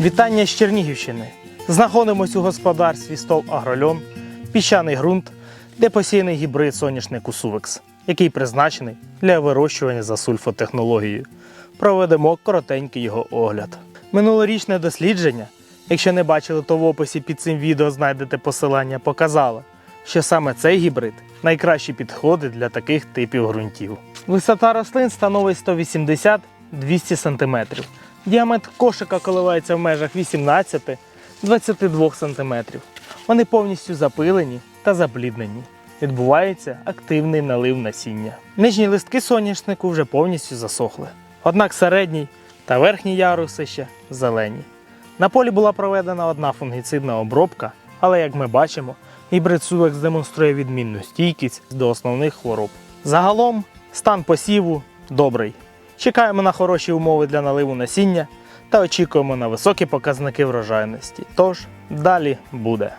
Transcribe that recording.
Вітання з Чернігівщини. Знаходимось у господарстві Стол Агрольон, піщаний ґрунт, де посіяний гібрид соняшнику Сувекс, який призначений для вирощування за сульфотехнологією. Проведемо коротенький його огляд. Минулорічне дослідження, якщо не бачили, то в описі під цим відео знайдете посилання, показало, що саме цей гібрид найкраще підходить для таких типів ґрунтів. Висота рослин становить 180-200 см. Діаметр кошика коливається в межах 18-22 см. Вони повністю запилені та запліднені. Відбувається активний налив насіння. Нижні листки соняшнику вже повністю засохли. Однак середній та верхній яруси ще зелені. На полі була проведена одна фунгіцидна обробка, але як ми бачимо, гібрид Сувекс демонструє відмінну стійкість до основних хвороб. Загалом стан посіву добрий. Чекаємо на хороші умови для наливу насіння та очікуємо на високі показники врожайності. Тож далі буде.